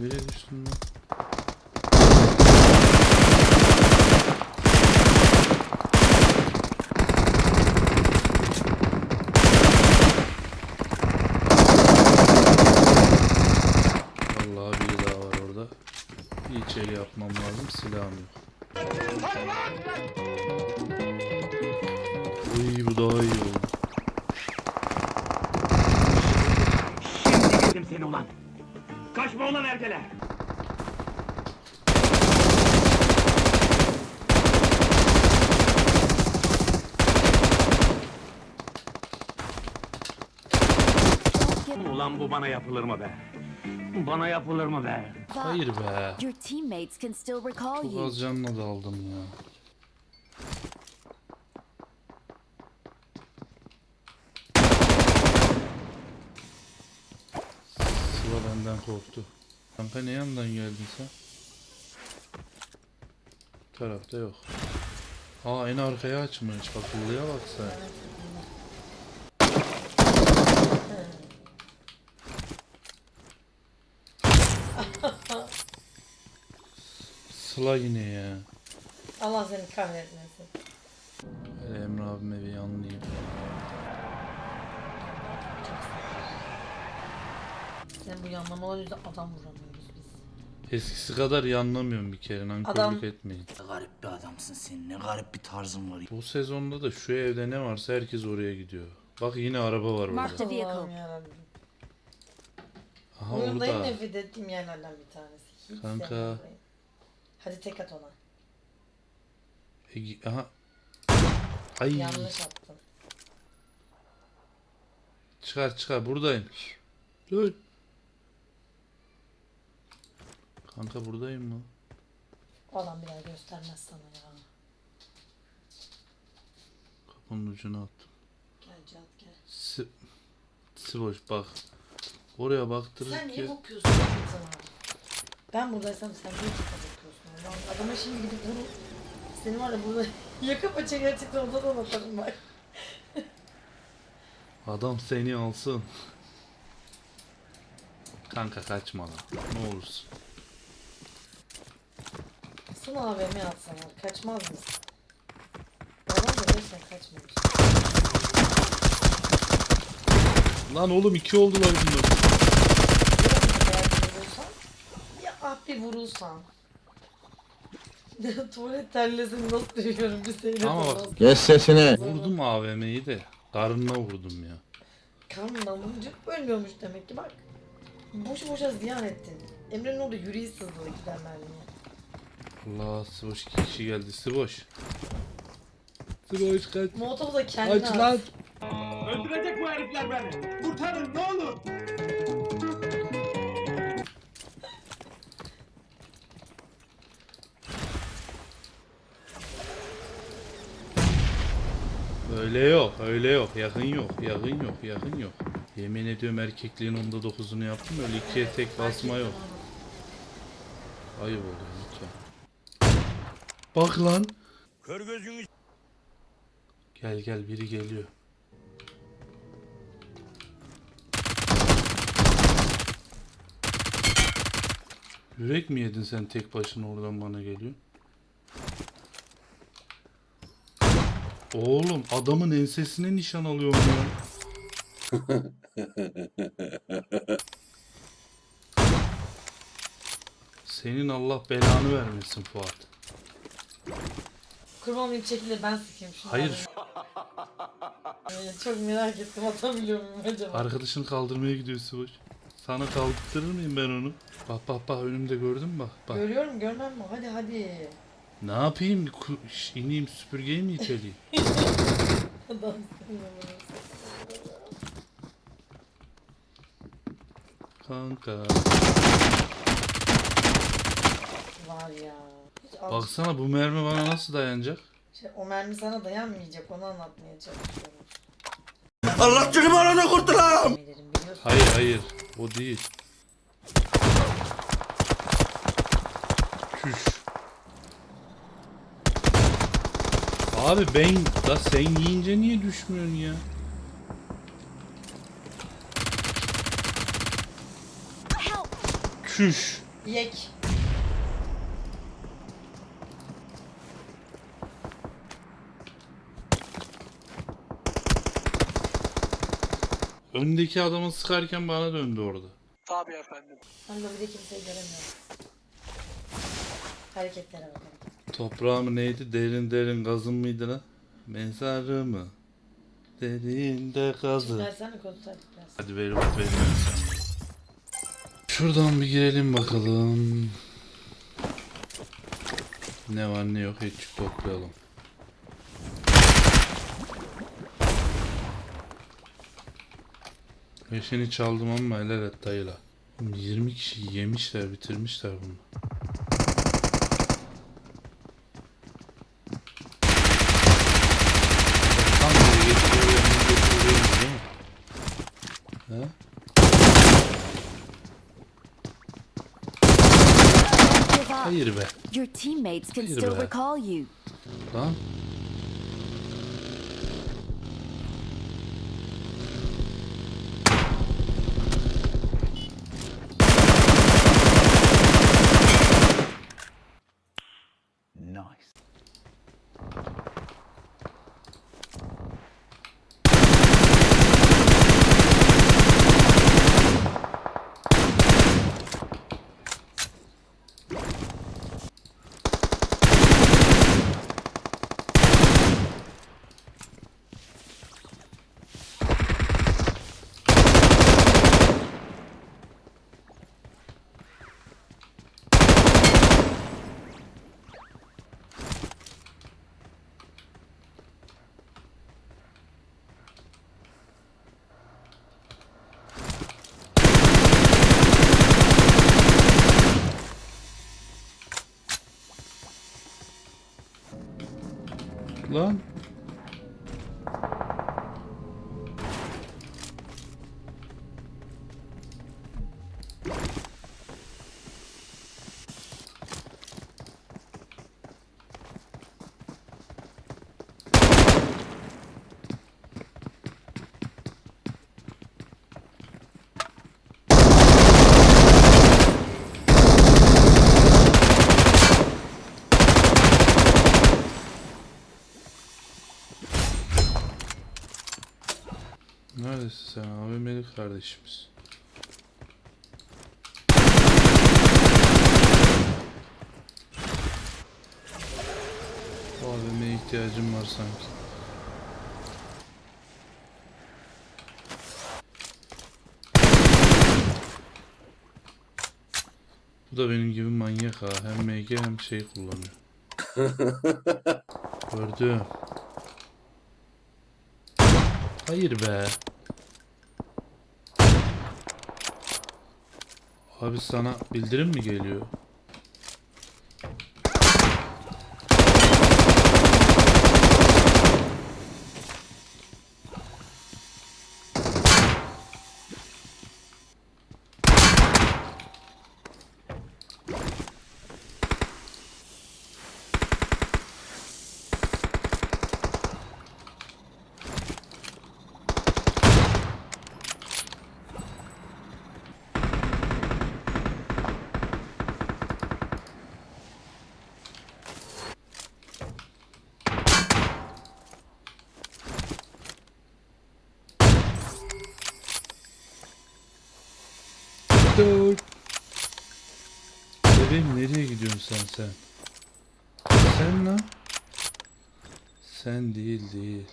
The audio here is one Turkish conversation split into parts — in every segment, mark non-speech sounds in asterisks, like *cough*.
Nereye düştün lan? Vallahi biri daha var orada. Bir içeri yapmam lazım. Silahım yok. Uy bu daha iyi oldu. Şimdi yedim seni ulan. Kaçma ulan ergeler. Ulan bu bana yapılır mı be? Bana yapılır mı be? Hayır be. Your teammates can still recall Çok you. az canla daldım ya. Sıla benden korktu. Kanka ne yandan geldin sen? Bu tarafta yok. Aa en arkaya açmış. Akıllıya bak sen. Sıla yine ya. Allah seni kahretmesin. Emre abime bir yanlayayım. Sen bu yanlamalar yüzünden adam vuramıyoruz biz. Eskisi kadar yanlamıyorum bir kere. Nankörlük Adam- etmeyin. Ne garip bir adamsın sen. Ne garip bir tarzın var. Bu sezonda da şu evde ne varsa herkes oraya gidiyor. Bak yine araba var Mark orada. the vehicle. Allah'ım yarabbim. Aha Oyunda en orada. nefret ettiğim yerlerden bir tanesi. Hiç Kanka. burayı. Hadi tek at ona. Ege- Aha. Ay. Yanlış attın. Çıkar çıkar buradayım. Dur. Kanka buradayım mı? O adam bir daha göstermez sana ya. Kapının ucuna attım. Gel Cihat gel. Si Siboş bak. Oraya Sen baktırır niye ki. bakıyorsun sana? Ben buradaysam sen niye tek bakıyorsun? Lan adama şimdi gidip vurur. Seni var ya burada *laughs* yaka paça gerçekten odadan atarım bak. *laughs* Adam seni alsın. Kanka kaçma lan. Ne olursun. Sana AVM atsalar kaçmaz mısın? Adam da gerçekten kaçmamış. Lan oğlum iki oldular bunlar. Ya bir vurulsan ya ah bir vurulsan. *laughs* Tuvalet terlesini nasıl duyuyorum bir seyret Ama bak- Kes sesini. Vurdum AVM'yi de. Karnına vurdum ya. Karnından vurunca ölmüyormuş demek ki bak. Boşu boşa ziyan ettin. Emre'nin orada yüreği sızdı iki mermiye. Allah Siboş iki kişi geldi. Siboş. Siboş kaç. Molotof'u da kendine at. lan. Öldürecek bu herifler beni. Kurtarın ne olur. Öyle yok, öyle yok. Yakın yok, yakın yok, yakın yok. Yemin ediyorum erkekliğin onda dokuzunu yaptım öyle ikiye tek basma yok. Ayıp oluyor lütfen. Bak lan. Kör gözünü Gel gel biri geliyor. Yürek mi yedin sen tek başına oradan bana geliyor? Oğlum adamın ensesine nişan alıyorum ya. *laughs* Senin Allah belanı vermesin Fuat. Kurban olayım çekilir ben sıkayım şunu. Hayır *laughs* Ee, çok merak ettim atabiliyor muyum acaba? Arkadaşını kaldırmaya gidiyor Sıvış. Sana kaldırtırır mıyım ben onu? Bak bak bak önümde gördün mü bak bak. Görüyorum görmem mi? Hadi hadi. Ne yapayım? Ku- ş- ineyim süpürgeyi mi iteleyeyim? *laughs* Adam Kanka. Var ya. Hiç Baksana bu mermi bana nasıl dayanacak? Şey, o mermi sana dayanmayacak onu anlatmaya çalışıyorum. Allah canımı arana. Mermilerin biliyorsun. Hayır hayır. O değil. Küş. Abi ben da sen yiyince niye düşmüyorsun ya? Küş. Yek. Öndeki adamı sıkarken bana döndü orada. Tabii efendim. Ben de bir de kimseyi göremiyorum. Hareketlere bak. hareket. Toprağım neydi? Derin derin gazım mıydı lan? Mezarımı derinde kazı. Versene takip biraz. Hadi ver bak verin sen. Şuradan bir girelim bakalım. Ne var ne yok hiç toplayalım. Eşini çaldım ama helal et dayıla. Oğlum 20 kişi yemişler bitirmişler bunu. Tam böyle getiriyor yanına getiriyor değil mi? He? Give up. Hayır be. Your teammates can Hayır still be. recall you. Lan. Nice. Lan. Neredesin sen abi Melih kardeşimiz? AVM'ye ihtiyacım var sanki. Bu da benim gibi manyak ha. Hem MG hem şey kullanıyor. *laughs* Gördüm. Hayır be. Abi sana bildirim mi geliyor? Dur. Bebeğim nereye gidiyorsun sen sen? Sen lan? Sen değil değil.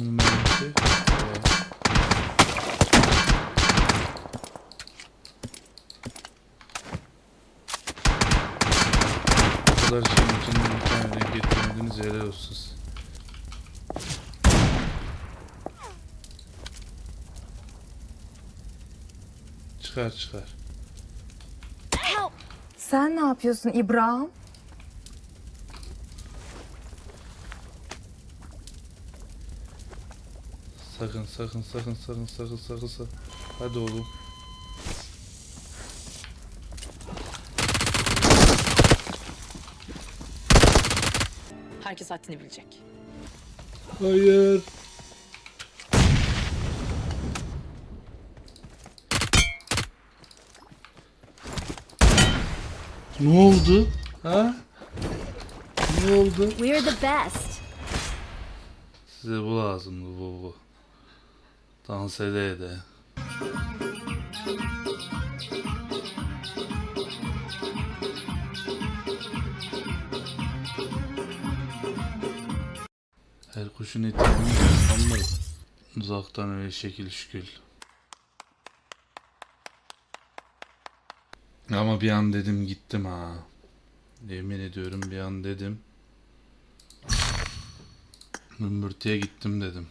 Bunun. Bu kadar şeyin içinde bir tane getirmediniz helal olsun. Çıkar çıkar. Sen ne yapıyorsun İbrahim? Sakın sakın sakın sakın sakın sakın sakın. Hadi oğlum. Herkes haddini bilecek. Hayır. Ne oldu? Ha? Ne oldu? We're the best. Size bu lazımdı bu bu. Dans ede. Her kuşun etiğini anlarım. Uzaktan öyle şekil şükül. Ama bir an dedim gittim ha. Yemin ediyorum bir an dedim. Mümbürtüye gittim dedim.